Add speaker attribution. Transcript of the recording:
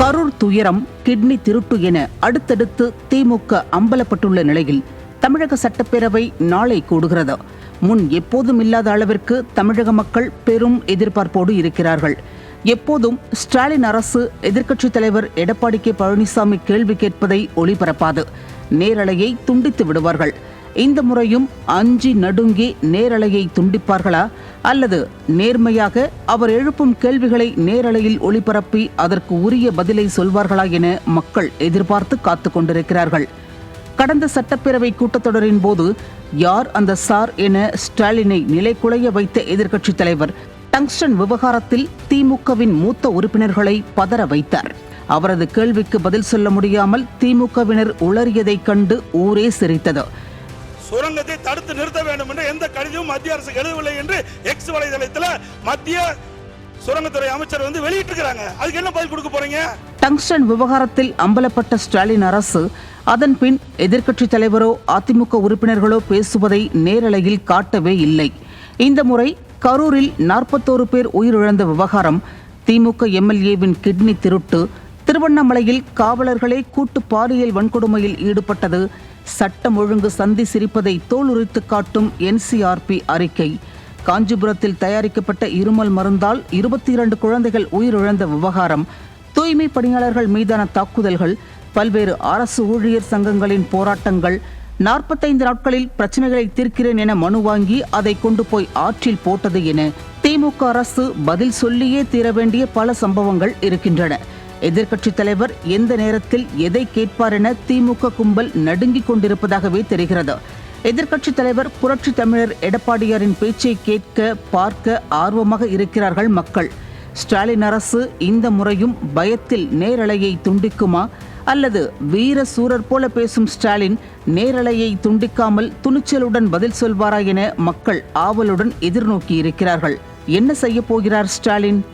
Speaker 1: கரூர் துயரம் கிட்னி திருட்டு என அடுத்தடுத்து திமுக அம்பலப்பட்டுள்ள நிலையில் தமிழக சட்டப்பேரவை நாளை கூடுகிறது. முன் எப்போதும் இல்லாத அளவிற்கு தமிழக மக்கள் பெரும் எதிர்பார்ப்போடு இருக்கிறார்கள். எப்போதும் ஸ்டாலின் அரசு எதிர்க்கட்சித் தலைவர் எடப்பாடி கே பழனிசாமி கேள்வி கேட்பதை ஒளிபரப்பாது. நேரலையை துண்டித்து விடுவார்கள். இந்த முறையும் அஞ்சி நடுங்கி நேரலையை துண்டிப்பார்களா? அல்லது நேர்மையாக அவர் எழுப்பும் கேள்விகளை நேரலையில் ஒளிபரப்பி அதற்கு உரிய பதிலை சொல்வார்களா என மக்கள் எதிர்பார்த்து காத்து கொண்டிருக்கிறார்கள். கடந்த சட்டப்பேரவை கூட்டத்தொடரின் போது யார் அந்த சார் என ஸ்டாலினை நிலைகுலைய வைத்த எதிர்க்கட்சித் தலைவர் டங்ஸ்டன் விவகாரத்தில் திமுகவின் மூத்த உறுப்பினர்களை பதற வைத்தார். அவரது கேள்விக்கு பதில் சொல்ல முடியாமல் திமுகவினர் உளறியதைக் கண்டு ஊரே சிரித்தது.
Speaker 2: சுரங்கத்தை தடுத்து நிறுத்த வேண்டும் என்று எந்த கடிதமும் மத்திய அரசு எழுதவில்லை என்று எக்ஸ் வலைதளத்தில் மத்திய சுரங்கத்துறை அமைச்சர் வந்து வெளியிட்டிருக்கிறாங்க. அதுக்கு என்ன பதில் கொடுக்க போறீங்க?
Speaker 1: டங்ஸ்டன் விவகாரத்தில் அம்பலப்பட்ட ஸ்டாலின் அரசு அதன் பின் எதிர்க்கட்சித் தலைவரோ அதிமுக உறுப்பினர்களோ பேசுவதை நேரலையில் காட்டவே இல்லை. இந்த முறை கரூரில் நாற்பத்தோரு பேர் உயிரிழந்த விவகாரம் திமுக எம்எல்ஏவின் கிட்னி திருட்டு திருவண்ணாமலையில் காவலர்களே கூட்டு பாலியல் வன்கொடுமையில் ஈடுபட்டது. சட்டம் ஒழுங்கு சந்தி சிரிப்பதை தோலுரித்து காட்டும் என்சிஆர்பி அறிக்கை. காஞ்சிபுரத்தில் தயாரிக்கப்பட்ட இருமல் மருந்தால் இருபத்தி இரண்டு குழந்தைகள் உயிரிழந்த விவகாரம். தூய்மை பணியாளர்கள் மீதான தாக்குதல்கள். பல்வேறு அரசு ஊழியர் சங்கங்களின் போராட்டங்கள். நாற்பத்தைந்து நாட்களில் பிரச்சனைகளை தீர்க்கிறேன் என மனு வாங்கி அதை கொண்டு போய் ஆற்றில் போட்டது என திமுக அரசு பதில் சொல்லியே தீர வேண்டிய பல சம்பவங்கள் இருக்கின்றன. எதிர்க்கட்சித் தலைவர் எந்த நேரத்தில் எதை கேட்பார் என திமுக கும்பல் நடுங்கிக் கொண்டிருப்பதாகவே தெரிகிறது. எதிர்க்கட்சித் தலைவர் புரட்சி தமிழர் எடப்பாடியாரின் பேச்சை கேட்க பார்க்க ஆர்வமாக இருக்கிறார்கள் மக்கள். ஸ்டாலின் அரசு இந்த முறையும் பயத்தில் நேரலையை துண்டிக்குமா? அல்லது வீர சூரர் போல பேசும் ஸ்டாலின் நேரலையை துண்டிக்காமல் துணிச்சலுடன் பதில் சொல்வாரா என மக்கள் ஆவலுடன் எதிர்நோக்கி இருக்கிறார்கள் என்ன செய்ய போகிறார் ஸ்டாலின்?